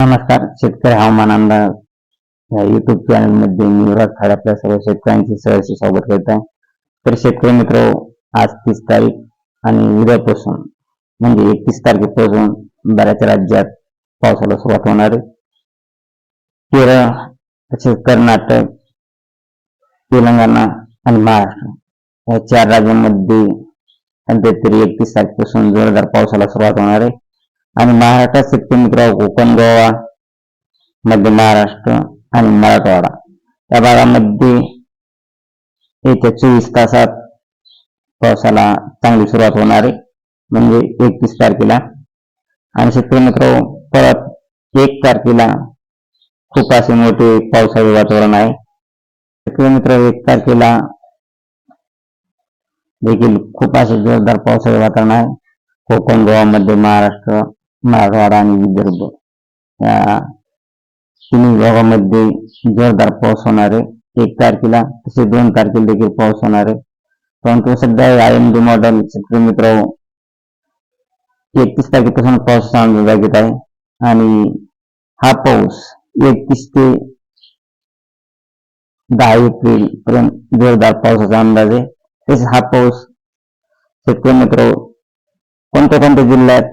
नमस्कार. शेतकरी हवामान अंदाज या युट्यूब चॅनलमध्ये मी युवराज खाड आपल्या सर्व शेतकऱ्यांचे सहर्ष स्वागत करत आहे. तर शेतकरी मित्र आज तीस तारीख आणि उद्यापासून म्हणजे एकतीस तारखेपासून बऱ्याच राज्यात पावसाला सुरुवात होणार आहे. केरळ तसेच कर्नाटक तेलंगणा आणि महाराष्ट्र या चार राज्यांमध्ये तरी एकतीस तारखेपासून जोरदार पावसाला सुरुवात होणार आहे. आणि महाराष्ट्रात शेतकरी मित्र कोकण गोवा मध्य महाराष्ट्र आणि मराठवाडा. या भागामध्ये येत्या चोवीस तासात पावसाला चांगली सुरुवात होणार आहे. म्हणजे एकतीस तारखेला. आणि शेतकरी मित्र परत एक तारखेला खूप असे मोठे पावसाळी वातावरण आहे. शेतकरी मित्र एक तारखेला देखील खूप असे जोरदार पावसाळी वातावरण आहे. कोकण गोवा मध्य महाराष्ट्र मराठवाडा आणि विदर्भ. या तिन्ही भागामध्ये जोरदार पाऊस होणार आहे. एक तारखेला तसे दोन तारखेला देखील पाऊस होणार आहे. परंतु सध्या आय एम डी मॉडेल शेतकरी मित्र एकतीस तारखेपासून पाऊस अंदाज जागेत आहे. आणि हा पाऊस एकतीस ते दहा एप्रिल पर्यंत जोरदार पावसाचा अंदाज आहे. तसेच हा पाऊस शेतकरी मित्र कोणत्या कोणत्या जिल्ह्यात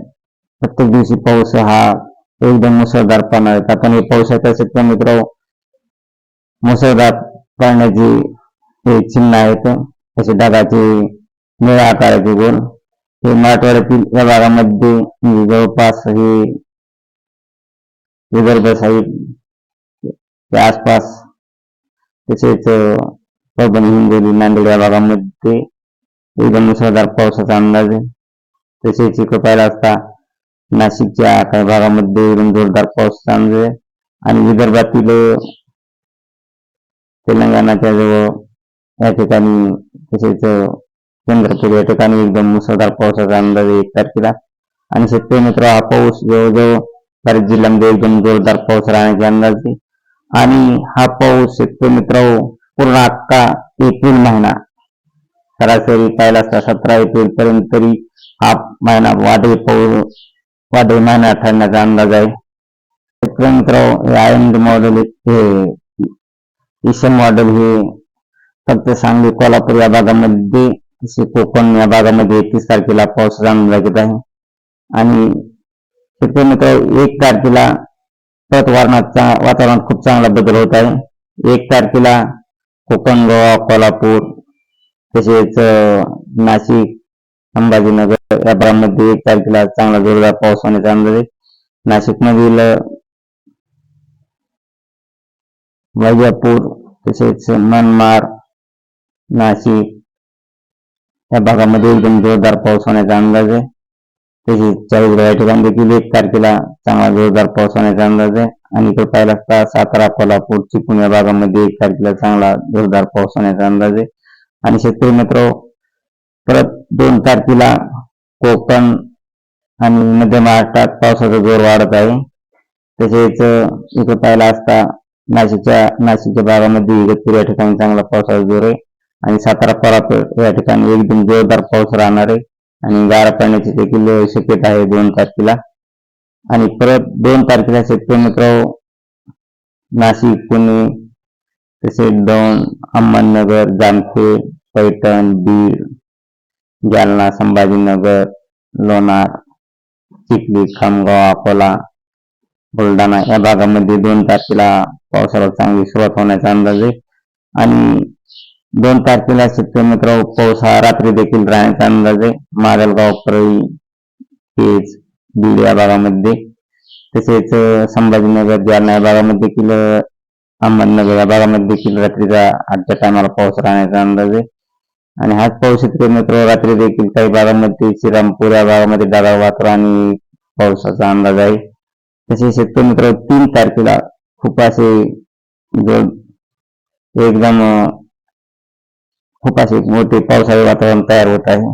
प्रत्येक दिवशी पाऊस हा एकदम मुसळधार पडणार आहे. आपण हे पावसाच्या शेतकरी मित्र मुसळधार पाण्याची हे चिन्ह आहेत. तसे ढगाचे निळ्या आकाराचे गोल हे मराठवाड्यातील या भागामध्ये म्हणजे जवळपास हे विदर्भ साईड त्या आसपास तसेच परभणी हिंगोली नांदेड या भागामध्ये एकदम मुसळधार पावसाचा अंदाज आहे. तसेच इकडे पाहिला असता नाशिकच्या काही भागामध्ये जोरदार पाऊस चांगले आणि विदर्भातील तेलंगणाच्या जवळ या ठिकाणी तसेच चंद्रपूर या ठिकाणी एकदम मुसळधार पावसाचा अंदाज एक तारखेला. आणि शेतकरी मित्र हा पाऊस जवळजवळ बारीक जिल्ह्यामध्ये एकदम जोरदार पाऊस राहण्याचे अंदाज आहे. आणि हा पाऊस शेतकरी मित्र हो, पूर्ण अख्खा एप्रिल महिना सरासरी पाहिला असता सतरा एप्रिल पर्यंत तरी हा महिना वाढेल पाऊस वादळी महिना ठरण्याचा अंदाज आहे शेतकरी मित्र आय एम मॉडेल हे ईशन मॉडेल हे फक्त सांगली कोल्हापूर या भागामध्ये तसे कोकण या भागामध्ये एकतीस तारखेला पावसाचा अंदाज येत आहे आणि शेतकरी मित्र एक तारखेला परत वारणाचा वातावरणात खूप चांगला बदल होत आहे एक तारखेला कोकण गोवा कोल्हापूर तसेच नाशिक संभाजीनगर या भागामध्ये एक तारखेला चांगला जोरदार पाऊस होण्याचा अंदाज आहे. नाशिक मधील वैजापूर तसेच मनमाड नाशिक या भागामध्ये एकदम जोरदार पाऊस होण्याचा अंदाज आहे. तसेच चाळीसगाव या ठिकाणी देखील एक तारखेला चांगला जोरदार पाऊस होण्याचा अंदाज आहे. आणि इकडे पाहिला असता सातारा कोल्हापूर चिपळूण या भागामध्ये एक तारखेला चांगला जोरदार पाऊस होण्याचा अंदाज आहे. आणि शेतकरी मित्र परत दोन तारखेला कोकण आणि मध्य महाराष्ट्रात पावसाचा जोर वाढत आहे. तसेच इकडे पाहिला असता नाशिकच्या नाशिकच्या भागामध्ये इगतपूर या ठिकाणी चांगला पावसाचा जोर आहे. आणि सातारा कोल्हापूर या ठिकाणी एकदम जोरदार पाऊस राहणार आहे. आणि गारा पडण्याची देखील शक्यता आहे दोन तारखेला. आणि परत दोन तारखेला शेतकरी मित्र नाशिक पुणे तसेच दौंड अहमदनगर जामखेड पैठण बीड जालना संभाजीनगर लोणार चिखली खामगाव अकोला बुलढाणा या भागामध्ये दोन तारखेला पावसाला चांगली सुरुवात होण्याचा अंदाज आहे. आणि दोन तारखेला शेतकरी मित्र पाऊस हा रात्री देखील राहण्याचा अंदाज आहे. माजलगाव परळी केज बीड या भागामध्ये. तसेच संभाजीनगर जालना या भागामध्ये देखील अहमदनगर या भागामध्ये देखील रात्रीचा आजच्या टायमाला पाऊस राहण्याचा अंदाज आहे. आणि हाच पाऊस शेतकरी मित्र रात्री देखील काही भागामध्ये श्रीरामपूर या भागामध्ये ढगाळ वातावरण आणि पावसाचा अंदाज आहे. तसे शेतकरी मित्र तीन तारखेला खूप असे म्हणजे एकदम खूप असे मोठे पावसाळी वातावरण तयार होत आहे.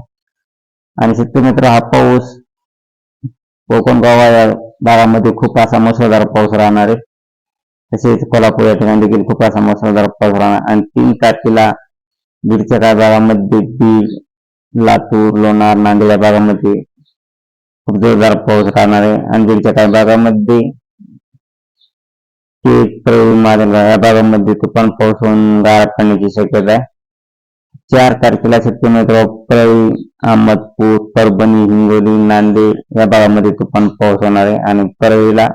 आणि शेतकरी मित्र हा पाऊस कोकण गावा या भागामध्ये खूप असा मुसळधार पाऊस राहणार आहे. तसेच कोल्हापूर या ठिकाणी देखील खूप असा मुसळधार पाऊस राहणार. आणि तीन तारखेला बीडच्या काही भागामध्ये बीड लातूर लोणार नांदेड या भागामध्ये खूप जोरदार पाऊस राहणार आहे. आणि बीडच्या काही भागामध्ये ते या भागामध्ये तुफान पाऊस होऊन गार पडण्याची शक्यता आहे. चार तारखेला सत्यमेत्र परळी अहमदपूर परभणी हिंगोली नांदेड या भागामध्ये तुफान पाऊस होणार आहे. आणि परळीला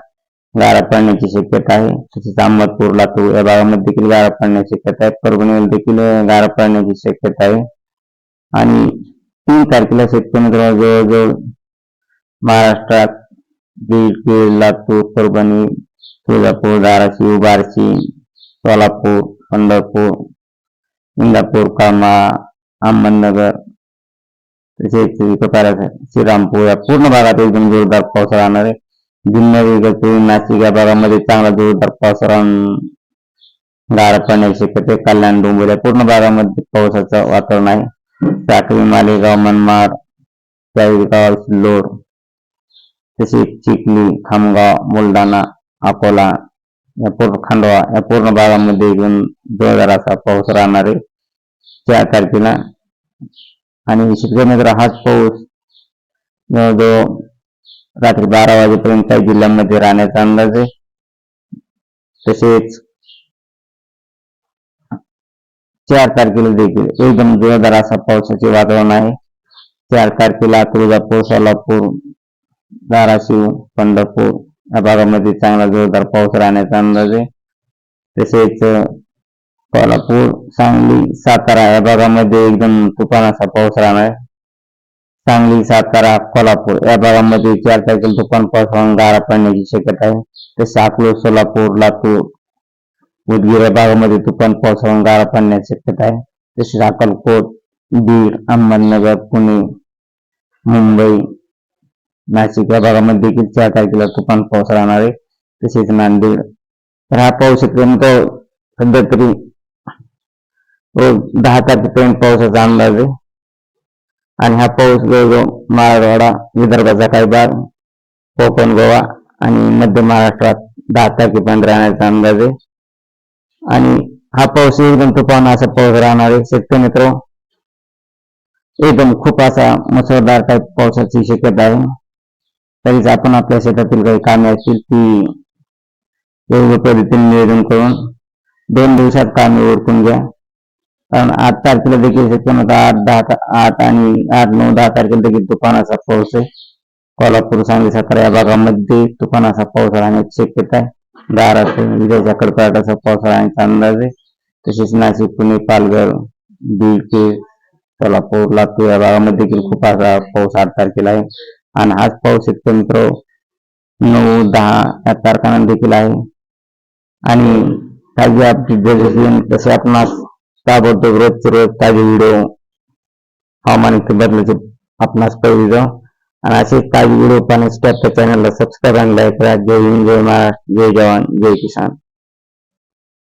गारा पडण्याची शक्यता आहे. तसेच अहमदपूर लातूर या भागामध्ये देखील गारा पडण्याची शक्यता आहे. परभणीला देखील गारा पडण्याची शक्यता आहे. आणि तीन तारखेला शेतकरी जवळजवळ महाराष्ट्रात बीड बीड लातूर परभणी तुळजापूर धाराशिव बार्शी सोलापूर पंढरपूर इंदापूर कामा अहमदनगर तसेच श्रीरामपूर या पूर्ण भागात एकदम जोरदार पाऊस राहणार आहे. जुन्नर इगतपुरी नाशिक या भागामध्ये चांगला जोरदार पाऊस राहून गारा पडण्याची शक्यता. कल्याण डोंबिवली या पूर्ण भागामध्ये पावसाचं वातावरण आहे. साखरी मालेगाव मनमाड चाळीसगाव सिल्लोड तसेच चिखली खामगाव बुलढाणा अकोला या पूर्ण खांडवा या पूर्ण भागामध्ये येऊन जोरदार असा पाऊस राहणार आहे. चार तारखेला. आणि शेतकरी मित्र हाच पाऊस. जवळजवळ रात्री बारा वाजेपर्यंत काही जिल्ह्यांमध्ये राहण्याचा अंदाज आहे. तसेच चार तारखेला देखील एकदम जोरदार असा पावसाचे वातावरण आहे. चार तारखेला तुळजापूर सोलापूर, धाराशिव, पंढरपूर या भागामध्ये चांगला जोरदार पाऊस राहण्याचा अंदाज आहे. तसेच कोल्हापूर, सांगली, सातारा या भागामध्ये एकदम तुफान असा पाऊस राहणार आहे. सांगली सातारा कोल्हापूर या भागामध्ये चार तारखेला तुफान पावसाळून गारा पडण्याची शक्यता आहे. तसे अकलूज सोलापूर लातूर उदगीर या भागामध्ये तुफान पावसाळून गारा पडण्याची शक्यता आहे. तसेच अक्कलकोट बीड अहमदनगर पुणे मुंबई नाशिक या भागामध्ये देखील चार तारखेला तुफान पाऊस राहणार आहे. तसेच नांदेड. तर हा पाऊस शेतकऱ्यांना सध्या तरी दहा तारखेपर्यंत पावसाचा अंदाज आहे. आणि हा पाऊस जवळजवळ मारवाडा विदर्भाचा काही भाग कोकण गोवा आणि मध्य महाराष्ट्रात दहा तारखेपर्यंत राहण्याचा अंदाज आहे. आणि हा पाऊस एकदम तुफान असा पाऊस राहणार आहे. शेतकरी मित्र एकदम खूप असा मुसळधार टाईप पावसाची शक्यता आहे. तरीच आपण आपल्या शेतातील काही कामे असतील ती योग्य पद्धतीने नियोजन करून दोन दिवसात कामे ओळखून घ्या. कारण आठ तारखेला देखील शक्यता आठ दहा आठ आणि आठ नऊ दहा तारखेला देखील तुफानाचा पाऊस आहे. कोल्हापूर सांगली सातारा या भागामध्ये तुफानाचा पाऊस राहण्याची शक्यता आहे धाराशिव विजयच्या कडकडाटाचा पाऊस राहण्याचा अंदाज आहे तसेच नाशिक पुणे पालघर बीड केळ कोल्हापूर लातूर या भागामध्ये देखील खूप असा पाऊस आठ तारखेला आहे. आणि हाच पाऊस शेतकरी मित्र नऊ दहा या तारखांना देखील आहे. आणि ताजी आपली तसे आपणास ताबडतोब रोजचे रोज ताजे व्हिडिओ हवामान बदलायचे आपणास पहिले जाऊ आणि असे ताजे व्हिडिओ पाहण्यासाठी आपल्या चॅनलला सबस्क्राईब आणि लाईक करा जय हिंद जय महाराष्ट्र जय जवान जय किसान